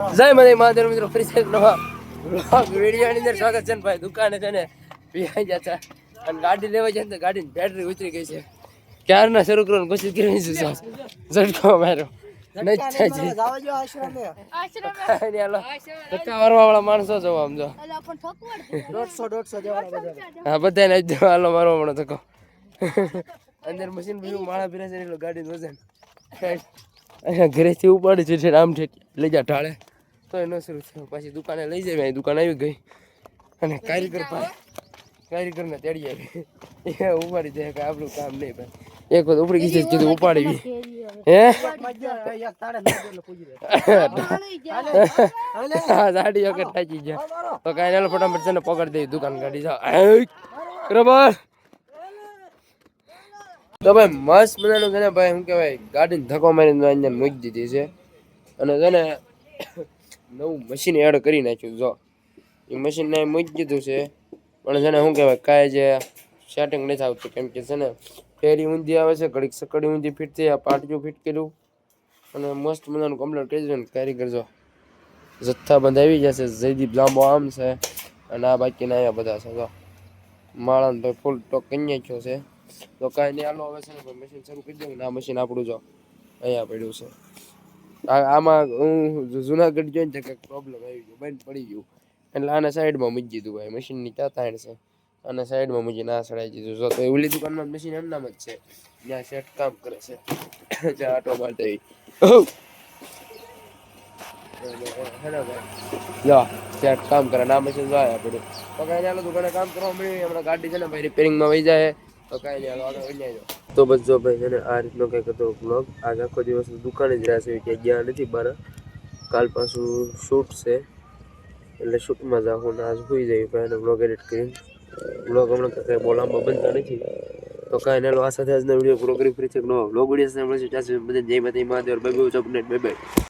જય મને મહાદેવ મિત્રો ફરી છે નવા vlog વિડીયોની અંદર સ્વાગત છે ને ભાઈ દુકાને છે ને પીઆઈ ગયા છે. અને ગાડી લેવા છે ને તો ગાડીની બેટરી ઉતરી ગઈ છે. ક્યારના શરૂ કરવાનું પછી કરી છે ઝટકો મારો માણસો છો આમ જો. હા બધાને જ હાલો મારવા મળો ધક્કો. અંદર મશીન બીજું માળા પીરા છે એટલે ગાડીનું વજન અહીંયા ઘરેથી ઉપાડી છે છે આમ ઠેક. લઈ જા ઢાળે. તો ન શરૂ થયો. પછી દુકાને લઈ જાય અહીં દુકાન આવી ગઈ. અને કારીગર કારીગર કારીગરને તેડી આવી. એ ઉપાડી દે કે આપણું કામ નહીં ભાઈ એક વખત ઉપડી ગઈ કીધું ઉપાડી હે? હા ગાડી વખત ટાચી ગયા. તો કાંઈ નાલો ફટાફટ છે ને પકડી દઈ દુકાન ગાડી જાઓ. બરાબર તો ભાઈ મસ્ત મજાનું છે ને ભાઈ શું કહેવાય ગાડીને ધક્કો મારીને અહીંયા મૂકી દીધી છે. અને છે ને નવું મશીન એડ કરી નાખ્યું, જો. એ મશીન ને મૂકી દીધું છે. પણ છે ને, શું કહેવાય, કાંઈ જે સેટિંગ નથી આવતું. કેમ કે છે ને ફેરી ઊંધી આવે છે, ઘડીક સકડી ઊંધી ફિટ થઈ, આ પાટિયું ફિટ કર્યું. અને મસ્ત મજાનું કમ્પ્લેટ કરી દીધું કારીગર, જો. જથ્થાબંધ આવી જશે જયદીપ લાંબો આમ છે, અને આ બાકીના અહીંયા બધા છે, જો. માળાને ભાઈ ફૂલ ટોક કરી નાખ્યો છે. તો કાંઈ નહીં આલો આવે છે ને મશીન શરૂ કરી દઉં ને, આ મશીન આપણું, જો, અહીંયા પડ્યું છે. આમાં, હું જુનાગઢ જોઈને તો કંઈક પ્રોબ્લેમ આવી ગયો, બંધ પડી ગયું. એટલે આને સાઈડમાં મૂકી દીધું ભાઈ મશીનની ત્યાં છે. અને સાઈડમાં મૂકીને આ સડાઈ દીધું. જો તો એવલી દુકાનમાં મશીન એમ નામ જ છે. ત્યાં શેઠ કામ કરે છે. જ્યાં આટો મારતા શેઠ કામ કરે ના મશીન જાય આપણે તો કાંઈ ચાલો દુકાને કામ કરવા મળ્યું. હમણાં ગાડી છે ને, ભાઈ રિપેરિંગમાં વહી જાય. તો કાંઈ નહીં આગળ વહી જાય તો બસ જો ભાઈ એને આ રીતનો કંઈક હતો બ્લોગ આજ આખો દિવસ દુકાને જ રહ્યા છે ક્યાંય ગયા નથી બહાર કાલ પાછું શૂટ છે. એટલે શૂટમાં જાઉં ને આજ હોઈ જાય ભાઈ, અને બ્લોગ એડિટ કરીને. બ્લોગ હમણાં કંઈ બોલાવવામાં બનતા નથી. તો કાંઈ નહીં આ સાથે આજનો વીડિયો પૂરો કરી છે બ્લોગ વીડિયો મળે છે ત્યાં સુધી બધા જય માતા મહાદેવ બાય બાય ચોપનેટ બાય બાય